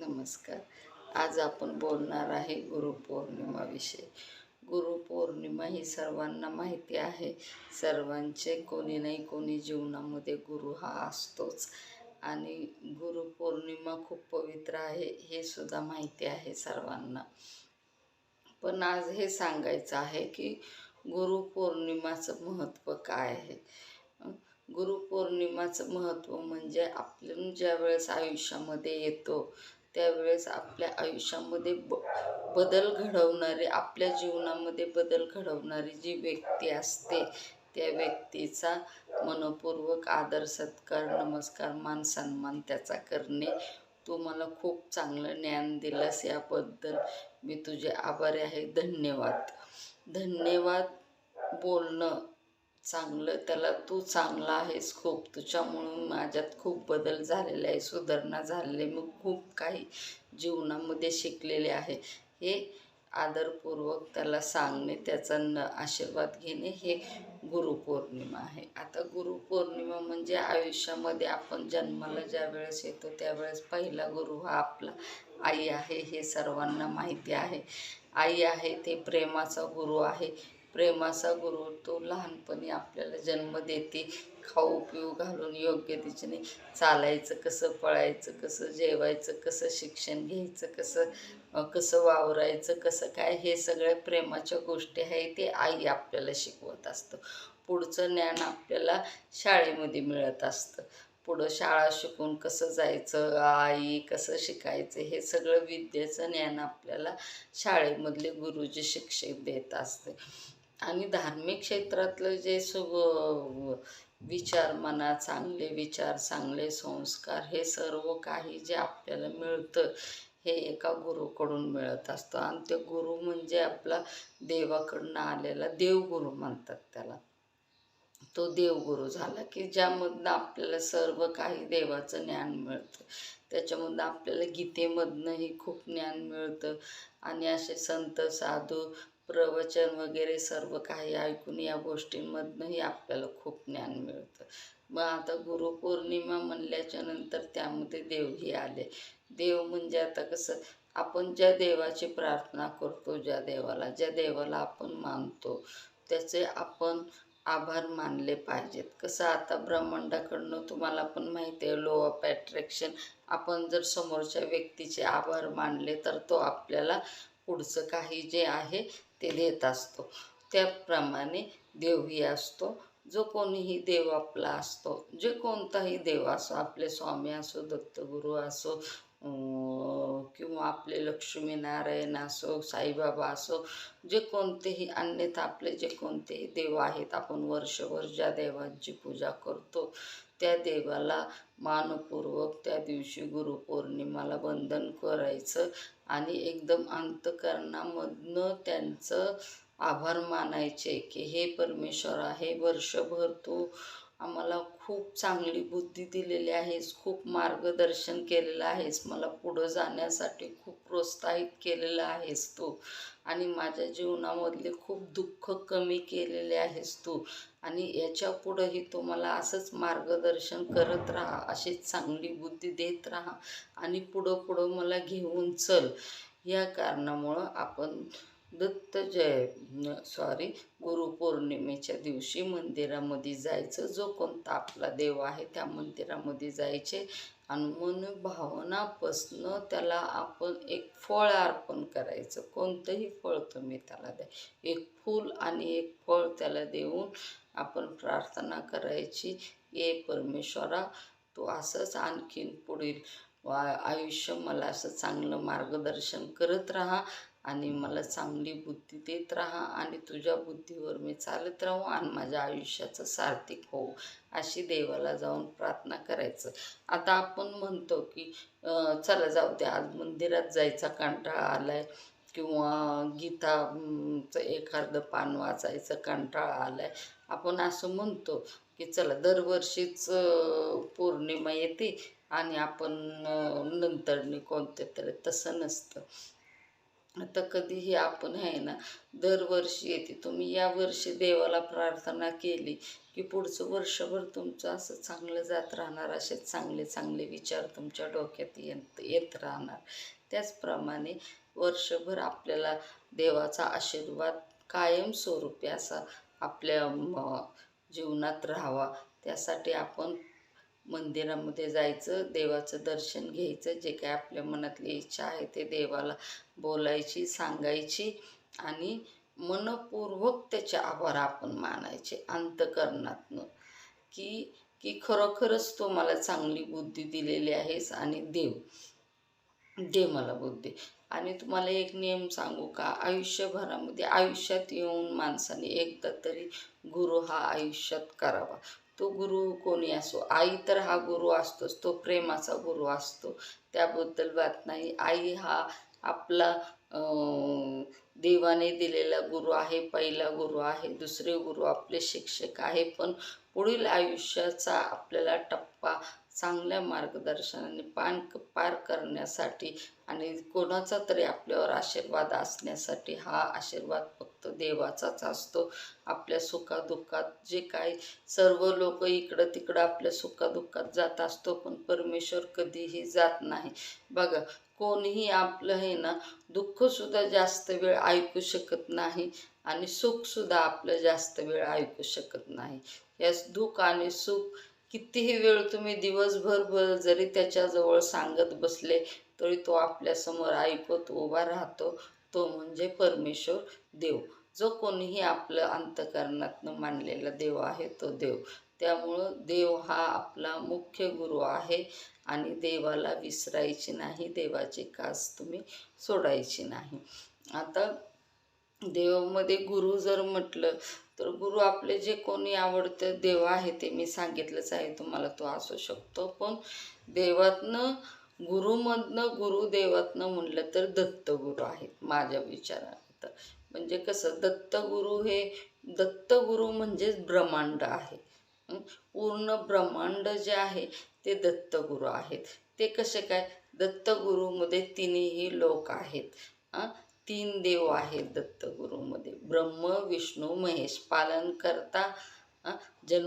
नमस्कार. आज आपण बोलणार आहे गुरुपौर्णिमाविषयी गुरुपौर्णिमा ही सर्वांना माहिती आहे. सर्वांचे कोणी नाही कोणी जीवनामध्ये गुरु हा असतोच. आणि गुरुपौर्णिमा खूप पवित्र आहे हे सुद्धा माहिती आहे सर्वांना. पण आज हे सांगायचं आहे की गुरुपौर्णिमाचं महत्त्व काय आहे? गुरुपौर्णिमाचं महत्त्व म्हणजे आपण ज्या वेळेस आयुष्यामध्ये येतो त्यावेळेस आपल्या आयुष्यामध्ये ब बदल घडवणारे आपल्या जीवनामध्ये बदल घडवणारी जी व्यक्ती असते त्या व्यक्तीचा मनपूर्वक आदर सत्कार नमस्कार मान सन्मान त्याचा करणे. तू मला खूप चांगलं ज्ञान दिलंस याबद्दल मी तुझे आभारी आहे. धन्यवाद. धन्यवाद बोलणं चांगलं त्याला तू चांगला आहेस खूप. तुझ्यामुळं माझ्यात खूप बदल झालेला आहे सुधारणा झालेली आहे. मग खूप काही जीवनामध्ये शिकलेले आहे. हे आदरपूर्वक त्याला सांगणे त्याचा न आशीर्वाद घेणे हे गुरुपौर्णिमा आहे. आता गुरुपौर्णिमा म्हणजे आयुष्यामध्ये आपण जन्माला ज्या वेळेस येतो त्यावेळेस पहिला गुरु हा आपला आई आहे हे सर्वांना माहिती आहे. आई आहे ते प्रेमाचा गुरु आहे. प्रेमाचा गुरु तो लहानपणी आपल्याला जन्म देते. खाऊ पिऊ घालून योग्य दिशेने चालायचं कसं पळायचं कसं जेवायचं कसं शिक्षण घ्यायचं कसं कसं वावरायचं कसं काय हे सगळ्या प्रेमाच्या गोष्टी आहे ते आई आपल्याला शिकवत असतं. पुढचं ज्ञान आपल्याला शाळेमध्ये मिळत असतं. पुढं शाळा शिकून कसं जायचं आई कसं शिकायचं हे सगळं विद्येचं ज्ञान आपल्याला शाळेमधले गुरुजी शिक्षक देत असते. आणि धार्मिक क्षेत्रातलं जे सु विचार मना चांगले विचार चांगले संस्कार हे सर्व काही जे आपल्याला मिळतं हे एका गुरुकडून मिळत असतं. आणि ते गुरु म्हणजे आपला देवाकडनं आलेला देवगुरु म्हणतात त्याला. तो देवगुरू झाला की ज्यामधनं आपल्याला सर्व काही देवाचं ज्ञान मिळतं. त्याच्यामधनं आपल्याला गीतेमधनंही खूप ज्ञान मिळतं. आणि असे संत साधू प्रवचन वगैरे सर्व काही ऐकून या गोष्टींमधनंही आपल्याला खूप ज्ञान मिळतं. मग आता गुरुपौर्णिमा म्हणल्याच्या नंतर त्यामध्ये देवही आले. देव म्हणजे आता कसं आपण ज्या देवाची प्रार्थना करतो ज्या देवाला ज्या देवाला आपण मानतो त्याचे आपण आभार मानले पाहिजेत. कसं आता ब्रह्मांडाकडनं तुम्हाला पण माहिती आहे लो ऑफ अट्रॅक्शन आपण जर समोरच्या व्यक्तीचे आभार मानले तर तो आपल्याला पुढचं काही जे आहे ते देत असतो. त्याप्रमाणे देवही असतो. जो कोणीही देव आपला असतो जे कोणताही देव असो आपले स्वामी असो दत्तगुरू असो किंवा आपले लक्ष्मीनारायण असो साईबाबा असो जे कोणतेही अन्यथा आपले जे कोणतेही देव आहेत आपण वर्षभर ज्या देवांची पूजा करतो त्या देवाला मानपूर्वक त्या दिवशी गुरुपौर्णिमाला बंधन करायचं आणि एकदम अंतकरणामधनं त्यांचं आभार मानायचे की हे परमेश्वर आहे वर्षभर तू आम्हाला खूप चांगली बुद्धी दिलेली आहेस खूप मार्गदर्शन केलेलं आहेस मला पुढं जाण्यासाठी खूप प्रोत्साहित केलेलं आहेस तू. आणि माझ्या जीवनामधले खूप दुःख कमी केलेले आहेस तू. आणि याच्या पुढंही तू मला असंच मार्गदर्शन करत राहा अशीच चांगली बुद्धी देत राहा. आणि पुढं पुढं मला घेऊन चल. या कारणामुळं आपण दत्त जय. सॉरी गुरुपौर्णिमेच्या दिवशी मंदिरामध्ये जायचं. जो कोणता आपला देव आहे त्या मंदिरामध्ये जायचे. आणि मन भावनापासनं त्याला आपण एक फळ अर्पण करायचं. कोणतंही फळ तुम्ही त्याला द्या. एक फूल आणि एक फळ त्याला देऊन आपण प्रार्थना करायची. ये परमेश्वरा तू असंच आणखीन पुढील आयुष्य मला असं चांगलं मार्गदर्शन करत राहा. आणि मला चांगली बुद्धी देत राहा आणि तुझ्या बुद्धीवर मी चालत राहू आणि माझ्या आयुष्याचं सार्थिक होऊ अशी देवाला जाऊन प्रार्थना करायचं. आता आपण म्हणतो की चला जाऊ दे आज मंदिरात जायचा कंटाळा आलाय किंवा गीताचं एखादं पान वाचायचं कंटाळा आलाय. आपण असं म्हणतो की चला दरवर्षीच पौर्णिमा येते आणि आपण नंतरने कोणते तरी तसं नसतं. आता कधीही आपण आहे ना दरवर्षी येते. तुम्ही या वर्षी देवाला प्रार्थना केली की पुढचं वर्षभर तुमचं असं चांगलं जात राहणार असे चांगले चांगले विचार तुमच्या डोक्यात येत येत राहणार. त्याचप्रमाणे वर्षभर आपल्याला देवाचा आशीर्वाद कायमस्वरूपी असा आपल्या जीवनात राहावा. त्यासाठी आपण मंदिरामध्ये जायचं देवाचं दर्शन घ्यायचं जे काय आपल्या मनातली इच्छा आहे ते देवाला बोलायची सांगायची आणि मनपूर्वक त्याचे आभार आपण मानायचे अंतकरणातनं. की की खरोखरच तो मला चांगली बुद्धी दिलेली आहेस आणि देव दे मला बुद्धी. आणि तुम्हाला एक नियम सांगू का? आयुष्यभरामध्ये आयुष्यात येऊन माणसाने एकदा तरी गुरु हा आयुष्यात करावा. तो गुरु कोणी असो आई तर हा गुरु असतोच तो प्रेमाचा गुरु असतो. त्याबद्दल बात नाही. आई हा आपला देवाने दिलेला गुरु आहे पहिला गुरु आहे दुसरे गुरु आपले शिक्षक आहे पण पुढील आयुष्याचा आपल्याला टप्पा चांगल्या मार्गदर्शनाने पान पार करण्यासाठी आणि कोणाचा तरी आपल्यावर आशीर्वाद असण्यासाठी हा आशीर्वाद फक्त देवाचाच असतो. आपल्या सुखादुःखात जे काही सर्व लोक इकडं तिकडं आपल्या सुखादुःखात जात असतो पण परमेश्वर कधीही जात नाही. बघा कोणीही आपलं हे ना दुःखसुद्धा जास्त वेळ ऐकू शकत नाही आणि सुखसुद्धा आपलं जास्त वेळ ऐकू शकत नाही. या दुःख आणि सुख कितीही वेळ तुम्ही दिवसभर जरी त्याच्याजवळ सांगत बसले तरी तो आपल्यासमोर ऐकत उभा राहतो. तो म्हणजे परमेश्वर देव. जो कोणीही आपलं अंतकरणातनं मानलेला देव आहे तो देव. त्यामुळं देव हा आपला मुख्य गुरु आहे आणि देवाला विसरायची नाही देवाची कास तुम्ही सोडायची नाही. आता देवामध्ये गुरु जर म्हटलं तर गुरु आपले जे कोणी आवडतं देव आहे ते मी सांगितलंच आहे तुम्हाला तो असू शकतो. पण देवातनं गुरुमधनं गुरुदेवातनं म्हटलं तर दत्तगुरू आहेत माझ्या विचारात. म्हणजे कसं दत्तगुरू हे दत्तगुरू म्हणजेच ब्रह्मांड आहे. पूर्ण ब्रह्मांड जे आहे ते दत्तगुरू आहेत. ते कसे काय? दत्तगुरूमध्ये तिन्ही लोक आहेत. तीन देव आहेत दत्तगुरूमध्ये ब्रह्म विष्णू महेश. पालन करता जन्म